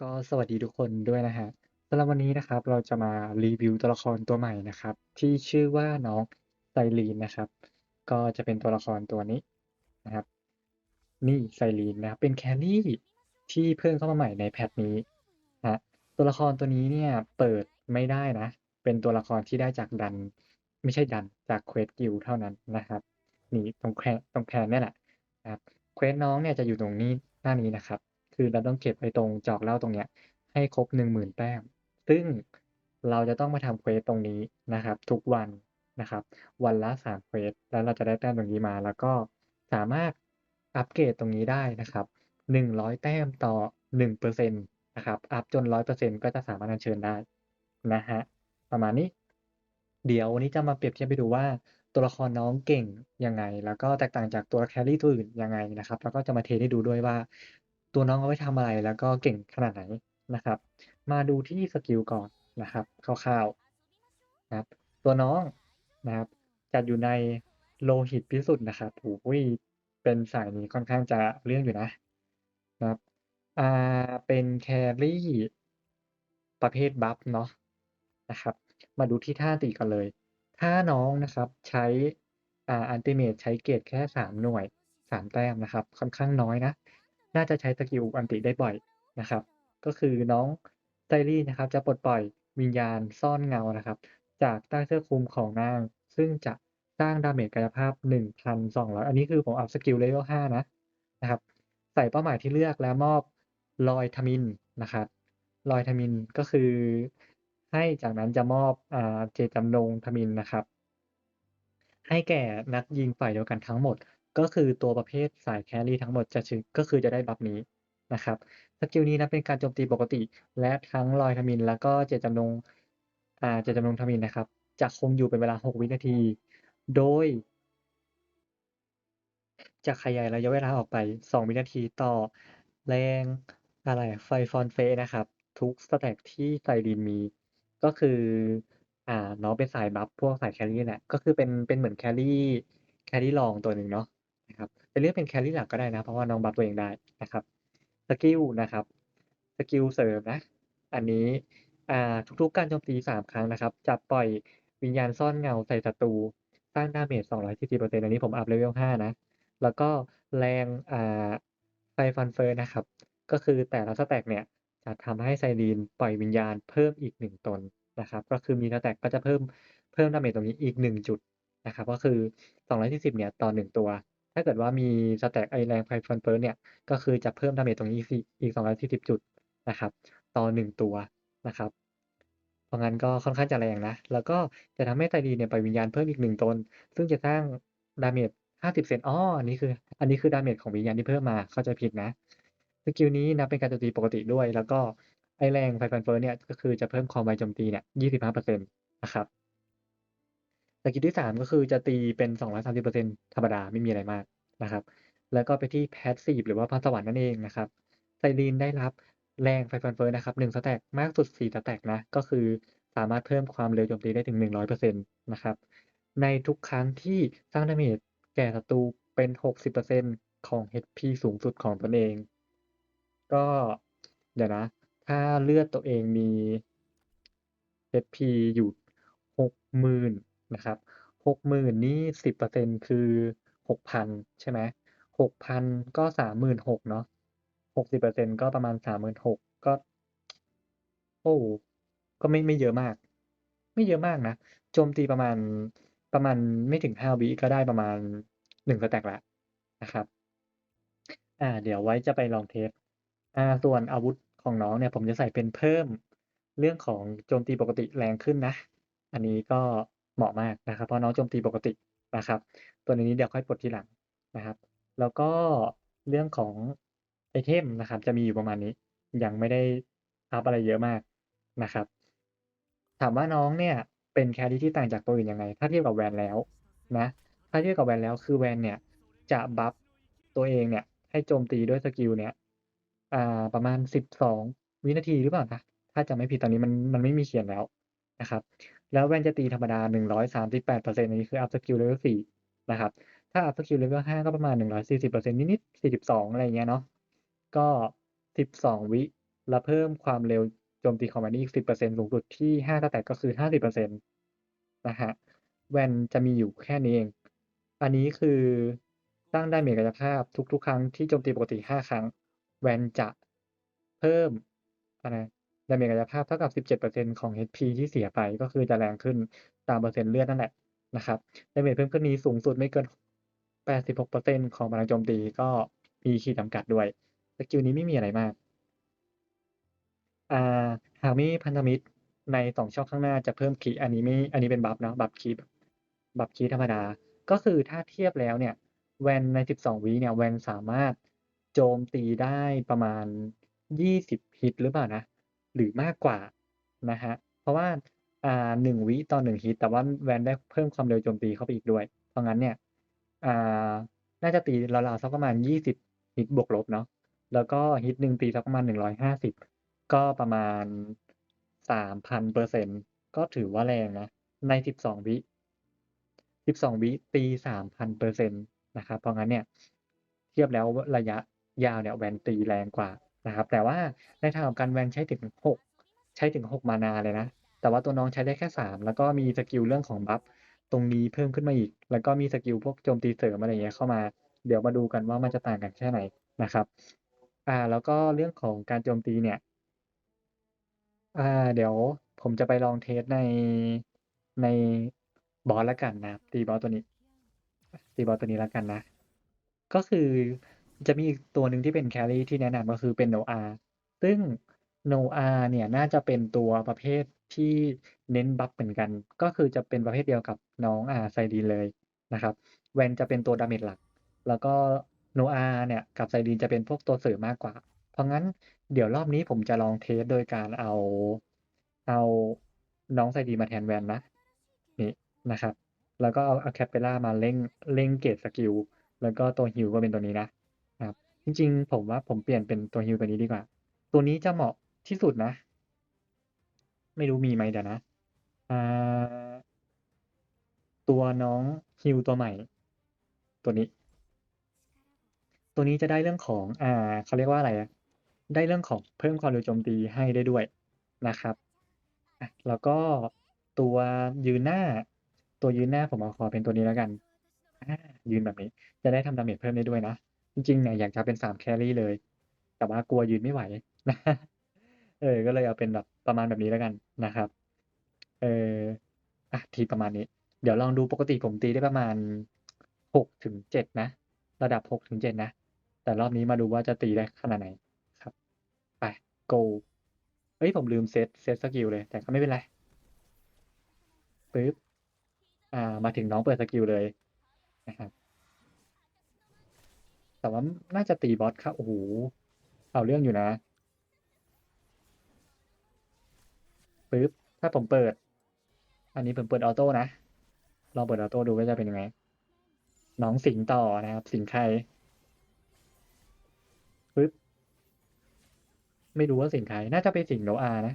ก็สวัสดีทุกคนด้วยนะครับสำหรับวันนี้นะครับ เราจะมารีวิวตัวละครตัวใหม่นะครับ ที่ชื่อว่าน้องไซรีนนะครับ ก็จะเป็นตัวละครตัวนี้นะครับ นี่ไซรีนนะครับ เป็นแครี่ที่เพิ่มเข้ามาใหม่ในแพทนี้นะตัวละครตัวนี้เนี่ยเปิดไม่ได้นะ เป็นตัวละครที่ได้จากดัน ไม่ใช่ดันจากเควสกิลเท่านั้นนะครับ นี่ตรงแคนตรงแคนนี่แหละนะครับเควสน้องเนี่ยจะอยู่ตรงนี้หน้านี้นะครับ คือเราต้องเก็บไอ้ตรงจอกเหล้าตรงเนี้ย ให้ครบหนึ่งหมื่นแต้ม ซึ่งเราจะต้องมาทำเควสตรงนี้นะครับ ทุกวันนะครับ วันละสามเควสแล้วเราจะได้แต้มตรงนี้มา แล้วก็สามารถอัปเกรดตรงนี้ได้นะครับหนึ่งร้อยแต้มต่อหนึ่งเปอร์เซ็นต์นะครับ อัพจนร้อยเปอร์เซ็นต์ก็จะสามารถอัญเชิญได้นะฮะประมาณนี้ เดี๋ยววันนี้จะมาเปรียบเทียบให้ดูว่าตัวละครน้องเก่งยังไง แล้วก็แตกต่างจากตัวแครี่ตัวอื่นยังไงนะครับ แล้วก็จะมาเทสให้ดูด้วยว่า ตัวน้องเอาไว้ทำอะไรแล้วก็เก่งขนาดไหนนะครับ มาดูที่สกิลก่อนนะครับคร่าวๆนะครับ ตัวน้องนะครับ จัดอยู่ในโลหิตพิสุทธิ์นะครับโอ้ยเป็นสายนี้ค่อนข้างจะเรื่องอยู่นะนะครับอ่าเป็นแครี่ประเภทบัฟเนาะนะครับ มาดูที่ท่าตีก่อนเลย ถ้าน้องนะครับใช้อ่าอันติเมตใช้เกรดแค่สามหน่วยสามแต้มนะครับ ค่อนข้างน้อยนะ น่าจะใช้สกิลอันติได้บ่อยนะครับ ก็คือน้องไซรี่นะครับ จะปลดปล่อยวิญญาณซ่อนเงานะครับ จากใต้เสื้อคลุมของนาง ซึ่งจะสร้างดาเมจกายภาพ 1,200 อันนี้คือผมอัพสกิลเลเวล5นะนะครับ ใส่เป้าหมายที่เลือกแล้วมอบลอยทมินนะครับลอยทมินก็คือให้จากนั้นจะมอบอเจตจำนงทมินนะครับ ให้แก่นักยิงฝ่ายเดียวกันทั้งหมด ก็คือตัวประเภทสายแครี่ทั้งหมดจะชื่อก็คือจะได้บัฟนี้นะครับสกิลนี้นะเป็นการโจมตีปกติ และทั้งลอยทมิน แล้วก็เจตจำนงอ่าเจตจำนงทมินนะครับ จะคงอยู่เป็นเวลา 6 วินาที โดย จะขยายระยะเวลาออกไป 2 วินาทีต่อแรงอะไรไฟฟอนเฟนะครับ ทุกสแต็กที่ไซรินมี ก็คืออ่าน้องเป็นสายบัฟพวกสายแครี่แหละก็คือเป็นเป็นเหมือนแครี่แครี่รองตัวหนึ่งเนาะ นะครับ จะเรียกเป็นแครี่หลักก็ได้นะ เพราะว่าน้องบัฟตัวเองได้นะครับสกิลนะครับสกิลเสริมนะ อันนี้อ่าทุกๆการโจมตีสามครั้งนะครับ จะปล่อยวิญญาณซ่อนเงาใส่ศัตรูสร้างดาเมจ240%อันนี้ผมอัพเลเวล5นะ แล้วก็แรงอ่าไฟฟันเฟิร์นะครับ ก็คือแต่ละสแต็กเนี่ยจะทำให้ไซรีนปล่อยวิญญาณเพิ่มอีกหนึ่งตนนะครับ ก็คือมีสแต็กก็จะเพิ่มเพิ่มดาเมจตรงนี้อีกหนึ่งจุดนะครับ ก็คือ 240 เนี่ยต่อหนึ่งตัว ถ้าเกิดว่ามีสแต็กไอแรงไฟฟันเฟิร์เนี่ย ก็คือจะเพิ่มดาเมจตรงนี้อีกอีก240 จุดนะครับ ต่อหนึ่งตัวนะครับ เพราะงั้นก็ค่อนข้างจะแรงนะ แล้วก็จะทำให้ไซรีเนี่ยไปวิญญาณเพิ่มอีกหนึ่งตน ซึ่งจะสร้างดาเมจ50 เซนอ๋ออันนี้คือ อันนี้คือดาเมจของวิญญาณที่เพิ่มมา เข้าใจผิดนะ สกิลนี้นับเป็นการโจมตีปกติด้วย แล้วก็ไอแรงไฟฟันเฟิร์เนี่ย ก็คือจะเพิ่มความไวโจมตีเนี่ย 25%นะครับ สกิลที่3ก็คือจะตีเป็น230%ธรรมดาไม่มีอะไรมากนะครับ แล้วก็ไปที่ Passive หรือว่าพรสวรรค์นั่นเองนะครับไซรีนได้รับแรงไฟฟันเฟิร์นะครับ1สแต็กมากสุด4สแต็กนะ ก็คือสามารถเพิ่มความเร็วโจมตีได้ถึง100%นะครับ ในทุกครั้งที่สร้างดาเมจแก่ศัตรูเป็น60%ของ HP สูงสุดของตนเอง ก็เดี๋ยวนะ ถ้าเลือดตัวเองมี HP อยู่60,000น นะครับ60,000นี่10%คือ6,000ใช่ไหม6,000ก็36,000เนาะ60%ก็ประมาณ36,000ก็ โอ้ก็ไม่ไม่เยอะมาก ไม่เยอะมากนะโจมตีประมาณประมาณไม่ถึง5วิก็ได้ประมาณ1สแต็กล้วนะครับ อ่า เดี๋ยวไว้จะไปลองเทสอ่าส่วนอาวุธของน้องเนี่ย ผมจะใส่เป็นเพิ่มเรื่องของโจมตีปกติแรงขึ้นนะ อันนี้ก็ เหมาะมากนะครับ เพราะน้องโจมตีปกตินะครับ ตัวนี้เดี๋ยวค่อยปลดทีหลังนะครับ แล้วก็เรื่องของไอเทมนะครับ จะมีอยู่ประมาณนี้ ยังไม่ได้อัปอะไรเยอะมากนะครับ ถามว่าน้องเนี่ยเป็นแครี่ที่ต่างจากตัวอื่นยังไง ถ้าเทียบกับแวนแล้วนะ ถ้าเทียบกับแวนแล้วคือแวนเนี่ยจะบัฟตัวเองเนี่ยให้โจมตีด้วยสกิลเนี่ยประมาณ 12 วินาทีหรือเปล่านะถ้าจำไม่ผิดตอนนี้มันมันไม่มีเขียนแล้วนะครับ แล้วแวนจะตีธรรมดา 138%อันนี้คืออัพสกิลเลเวล4นะครับ ถ้าอัพสกิลเลเวล5ก็ประมาณ 140%นิดๆ42 อะไรเงี้ยเนาะ ก็ 12 วิ แล้วเพิ่มความเร็วโจมตีของมันอีก 10%สูงสุดที่5สแต็กก็คือ 50%นะครับแวนจะมีอยู่แค่นี้เอง อันนี้คือสร้างดาเมจกายภาพทุกๆ ครั้งที่โจมตีปกติ 5 ครั้ง แวนจะเพิ่มอะไร ดาเมจกายภาพเท่ากับ 17%ของ HP ที่เสียไปก็คือจะแรงขึ้นตามเปอร์เซ็นต์เลือดนั่นแหละนะครับดาเมจเพิ่มขึ้นนี้สูงสุดไม่เกิน 86%ของพลังโจมตีก็มีขีดจำกัดด้วยสกิลนี้ไม่มีอะไรมากอ่าหากมีพันธมิตรใน2ช่องข้างหน้าจะเพิ่มคีย์อันนี้ไม่อันนี้เป็นบัฟเนาะบัฟคีย์บัฟคีธรรมดา ก็คือถ้าเทียบแล้วเนี่ยแวนใน 12วิเนี่ยแวนสามารถโจมตีได้ประมาณ 20ฮิตหรือเปล่านะ หรือมากกว่านะครับเพราะว่าอ่า1วิต่อ1ฮิต แต่ว่าแวนได้เพิ่มความเร็วโจมตีเข้าไปอีกด้วย เพราะงั้นเนี่ยอ่าน่าจะตีราวๆสักประมาณ20ฮิตบวกลบเนาะ แล้วก็ฮิตหนึ่งตีสักประมาณ150ก็ประมาณ3,000%ก็ถือว่าแรงนะ ใน12วิ12วิตี3,000%นะครับ เพราะงั้นเนี่ย เทียบแล้วระยะยาวเนี่ยแวนตีแรงกว่า นะครับ แต่ว่าในทางกลับกันแวนใช้ถึง 6 ใช้ถึง 6 มานาเลยนะ แต่ว่าตัวน้องใช้ได้แค่ 3 แล้วก็มีสกิลเรื่องของบัฟตรงนี้เพิ่มขึ้นมาอีก แล้วก็มีสกิลพวกโจมตีเสริมอะไรอย่างเงี้ยเข้ามา เดี๋ยวมาดูกันว่ามันจะต่างกันแค่ไหนนะครับ อ่า แล้วก็เรื่องของการโจมตีเนี่ย อ่า เดี๋ยวผมจะไปลองเทสในในบอสล้วกันนะ ตีบอสตัวนี้ ตีบอสตัวนี้ล้วกันนะ ก็คือ จะมีอีกตัวหนึ่งที่เป็นแครี่ที่แนะนำก็คือเป็น Noah ซึ่ง Noah เนี่ยน่าจะเป็นตัวประเภทที่เน้นบัฟเหมือนกัน ก็คือจะเป็นประเภทเดียวกับน้องอา Cyrene เลยนะครับแวนจะเป็นตัวดาเมจหลัก แล้วก็ Noah เนี่ยกับ Cyrene จะเป็นพวกตัวเสริมมากกว่า เพราะงั้นเดี๋ยวรอบนี้ผมจะลองเทสโดยการเอาเอาน้อง Cyrene มาแทนแวนนะนี่นะครับ แล้วก็เอาเอา Cappella มาเร่งเร่งเกรดสกิลแล้วก็ตัว heal ก็เป็นตัวนี้นะ จริงๆ ผมว่าผมเปลี่ยนเป็นตัว heal ตัวนี้ดีกว่า ตัวนี้จะเหมาะที่สุดนะ ไม่รู้มีไหมเดี๋ยวนะอ่าตัวน้อง heal ตัวใหม่ ตัวนี้ ตัวนี้จะได้เรื่องของ อ่าเขาเรียกว่าอะไรอะได้เรื่องของเพิ่มความเร็วโจมตีให้ได้ด้วยนะครับแล้วก็ตัวยืนหน้า ตัวยืนหน้าผมเอาขอเป็นตัวนี้แล้วกันยืนแบบนี้ จะได้ทำดาเมจเพิ่มได้ด้วยนะ จริงๆเนี่ยอยากจะเป็น3แครี่เลย แต่ว่ากลัวยืนไม่ไหวเออ ก็เลยเอาเป็นแบบประมาณแบบนี้แล้วกันนะครับ เอออะทีประมาณนี้ เดี๋ยวลองดูปกติผมตีได้ประมาณ6-7นะ ระดับ6-7นะ แต่รอบนี้มาดูว่าจะตีได้ขนาดไหนครับ ไป go เฮ้ยผมลืมเซตเซตสกิลเลย แต่ก็ไม่เป็นไรปึ๊บ อ่า มาถึงน้องเปิดสกิลเลยนะครับ แต่ว่าน่าจะตีบอสเข้าโอ้โฮเอาเรื่องอยู่นะปึ๊บถ้าผมเปิด อันนี้ผมเปิดออโต้นะลองเปิดออโต้ดูว่าจะเป็นยังไงน้องสิงต่อนะครับ สิงใครปึ๊บไม่รู้ว่าสิงใครน่าจะเป็นสิง Noah นะ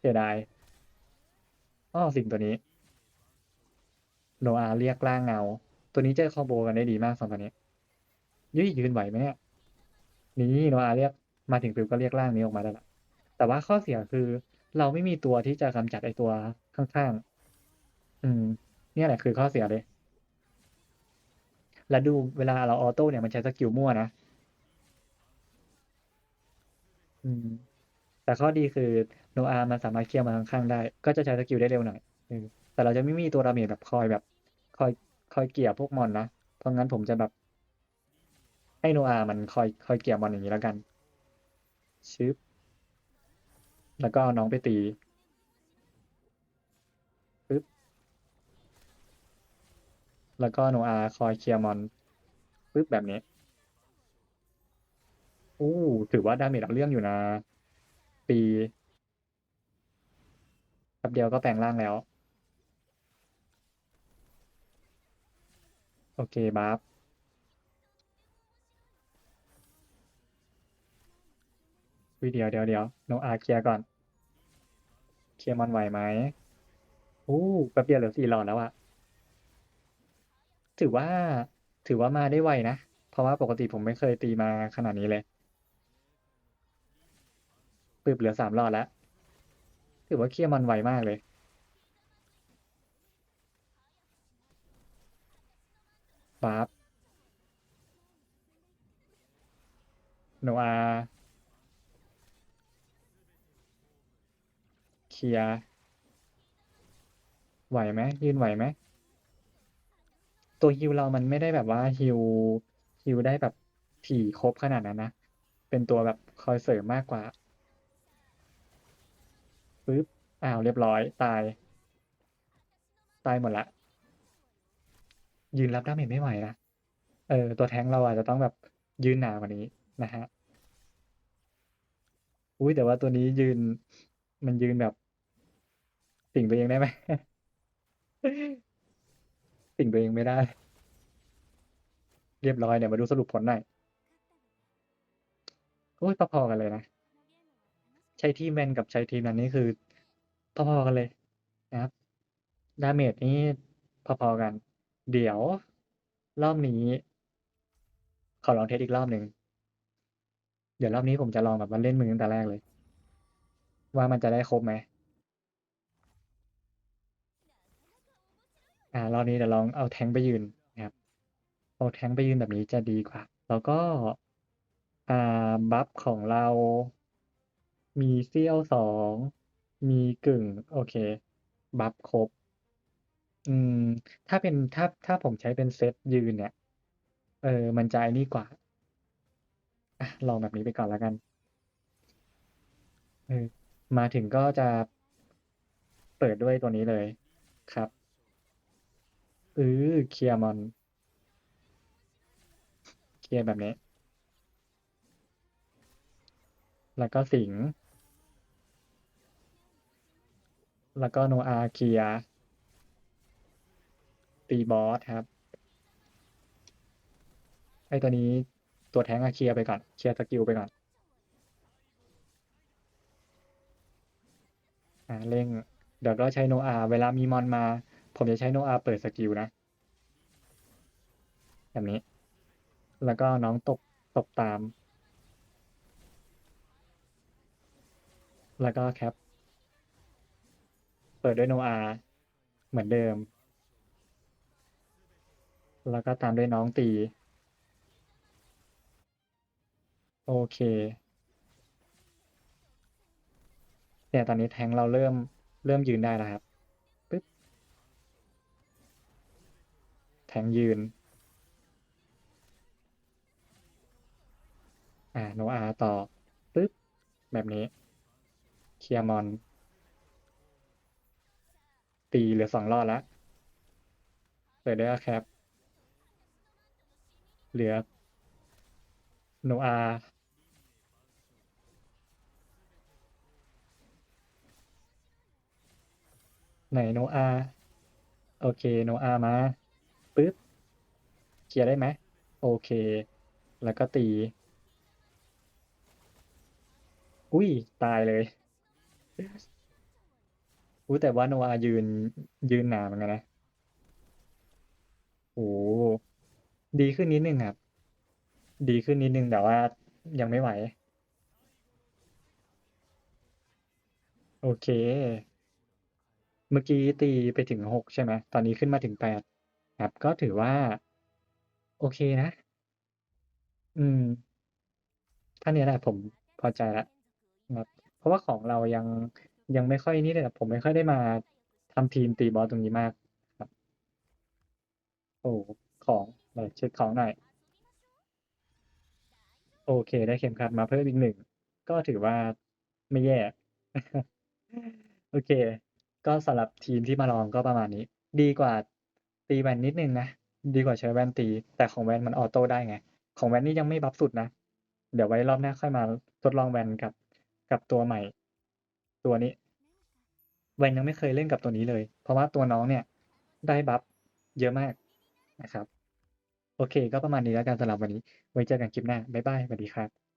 เสียดายอ้อสิงตัวนี้ Noah เรียกร่างเงา ตัวนี้จะคอมโบกันได้ดีมาก2ตัวนี้ ยุ้ยยืนไหวไหมเนี่ย?นี่ Noah เรียกมาถึงปุ๊บก็เรียกร่างนี้ออกมาได้แล้วแต่ว่าข้อเสียคือ เราไม่มีตัวที่จะกำจัดไอตัวข้างๆอืม เนี่ยแหละคือข้อเสียเลย แล้วดูเวลาเราออโต้เนี่ยมันใช้สกิลมั่วนะอืม แต่ข้อดีคือ Noah มันสามารถเคลียร์มาข้างๆได้ ก็จะใช้สกิลได้เร็วหน่อยแต่เราจะไม่มีตัวดาเมจแบบคอยแบบ คอยคอยเกี่ยวพวกมอนนะเพราะงั้นผมจะแบบ ให้ Noah มันคอยคอยเกี่ยมอนอย่างงี้แล้วกัน ชึบ แล้วก็เอาน้องไปตีปึ๊บ แล้วก็ Noah คอยเคลียร์มอนปึ๊บแบบนี้โอ้ถือว่าดาเมจเอาเรื่องอยู่นะ ปีแป๊บเดียวก็แปลงร่างแล้ว โอเคบัฟ อุ๊ยวเดี๋ยวๆๆ Noah เคลียร์ก่อน เคลียร์มอนไหวไหม?โอ้แป๊บเดียวเหลือ4หลอดแล้วอะถือว่า ถือว่ามาได้ไวนะ เพราะว่าปกติผมไม่เคยตีมาขนาดนี้เลยปึ๊บเหลือสามหลอดแล้ว ถือว่าเคลียร์มันไวมากเลยปั๊บโนอา เคลียร์ไหวไหมยืนไหวไหมตัวฮิวเรามันไม่ได้แบบว่าฮิวฮิวได้แบบถี่ครบขนาดนั้นนะเป็นตัวแบบคอยเสริมมากกว่าปึ๊บอ้าวเรียบร้อยตาย ตายหมดละ ยืนรับดาเมจไม่ไหวนะเออตัวแท้งเราอาจจะต้องแบบยืนหนากว่านี้นะฮะอุ้ยแต่ว่าตัวนี้ยืนมันยืนแบบ สิงตัวเองได้ไหม สิงตัวเองไม่ได้ เรียบร้อยเดี๋ยมาดูสรุปผลหน่อยโอ้ยพอๆกันเลยนะ ใช้ทีมแมนกับใช้ทีมนั้นนี่คือพอๆกันเลยนะครับ ดาเมจนี่พอๆกัน เดี๋ยวรอบนี้ ขอลองเทสอีกรอบหนึ่ง เดี๋ยวรอบนี้ผมจะลองแบบว่าเล่นมือตั้งแต่แรกเลย ว่ามันจะได้ครบไหม อ่ารอบนี้เดี๋ยวลองเอาแทงไปยืนนะครับเอาแทงไปยืนแบบนี้จะดีกว่า แล้วก็อ่าบัฟของเรา มีเสี้ยวสองมีกึ่ง โอเค บัฟครบ อืม ถ้าเป็นถ้าถ้าผมใช้เป็นเซตยืนเนี่ย เออ มันจะไอ้นี่กว่าอะลองแบบนี้ไปก่อนแล้วกันเออมาถึงก็จะเปิดด้วยตัวนี้เลยครับ เออเคลียร์มอน เคลียร์แบบนี้ แล้วก็สิง แล้วก็โนอาเคลียร์ตีบอสครับ ไอ้ตัวนี้ตัวแทงอะเคลียร์ไปก่อน เคลียร์สกิลไปก่อนอ่าเร่ง เดี๋ยวก็ใช้โนอาเวลามีมอนมา ผมจะใช้โนอาเปิดสกิลนะ แบบนี้ แล้วก็น้องตบตบตาม แล้วก็แคป เปิดด้วยโนอาเหมือนเดิม แล้วก็ตามด้วยน้องตี โอเคเนี่ยตอนนี้แทงเราเริ่มเริ่มยืนได้แล้วครับ งค์ยืน อ่าโนอาต่อปึ๊บ แบบนี้ เคลียร์มอน ตีเหลือสองรอดล้วเปิดด้วยอาแคปเหลือ โนอาไหนโนอา โอเค โนอามา ปึ๊บเคลียร์ได้ไหมโอเค แล้วก็ตี อุ๊ยตายเลยอุ๊ยแต่ว่าโนอายืนยืนหนาเหมือนกันนะโอ้ดีขึ้นนิดนึงครับ ดีขึ้นนิดนึงแต่ว่ายังไม่ไหว โอเค เมื่อกี้ตีไปถึง6ใช่ไหมตอนนี้ขึ้นมาถึง8 ครับ ก็ถือว่า โอเคนะ อืมท่านี้แหละผมพอใจล้วครับ เพราะว่าของเรายังยังไม่ค่อยนี่เลยอะผมไม่ค่อยได้มาทำทีมตีบอสตรงนี้มากครับ โอ้ของหนเช็กของหน่อยโอเคได้เข็มขัดมาเพิ่มอีก1ก็ถือว่าไม่แย่ โอเค ก็สำหรับทีมที่มาลองก็ประมาณนี้ ดีกว่า ตีแวนนิดนึงนะ ดีกว่าใช้แวนตี แต่ของแวนมันออโต้ได้ไง ของแวนนี่ยังไม่บัฟสุดนะ เดี๋ยวไว้รอบหน้าค่อยมาทดลองแวนกับกับตัวใหม่ ตัวนี้ แวนยังไม่เคยเล่นกับตัวนี้เลย เพราะว่าตัวน้องเนี่ย ได้บัฟเยอะมากนะครับ โอเค ก็ประมาณนี้แล้วกันสำหรับวันนี้ ไว้เจอกันคลิปหน้าบ๊ายบายสวัสดีครับ